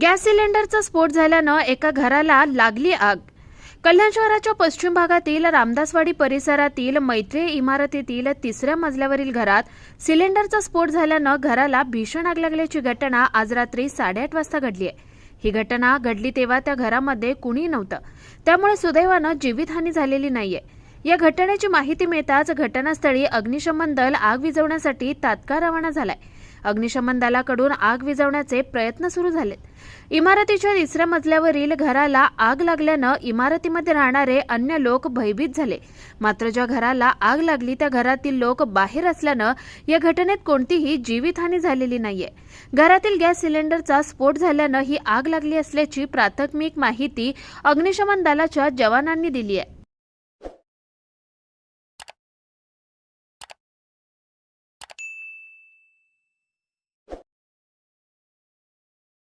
Gas सिलेंडरचा स्फोट झाल्यानं एका घराला लागली आग. कल्याण शहराच्या पश्चिम भागातील रामदासवाडी परिसरातील मैत्री इमारतीतील तिसऱ्या मजल्यावरील घरात सिलेंडरचा स्फोट झाल्यानं घराला भीषण आग लागल्याची घटना आज रात्री साडेआठ वाजता घडली आहे. ही घटना घडली तेव्हा त्या घरामध्ये कुणी नव्हतं. त्यामुळे सुदैवानं जीवितहानी झालेली नाहीये. या घटनेची माहिती मिळताच घटनास्थळी अग्निशमन दल आग विझवण्यासाठी तात्काळ रवाना झालाय. अग्निशमन दलाकडून आग विझवण्याचे प्रयत्न सुरू झालेत. इमारतीच्या तिसऱ्या मजल्यावरील घराला आग लागल्यानं इमारतीमध्ये राहणारे अन्य लोक भयभीत झाले. मात्र ज्या घराला आग लागली त्या घरातील लोक बाहेर असल्यानं या घटनेत कोणतीही जीवितहानी झालेली नाहीये. घरातील गॅस सिलेंडरचा स्फोट झाल्यानं ही आग लागली असल्याची प्राथमिक माहिती अग्निशमन दलाच्या जवानांनी दिली आहे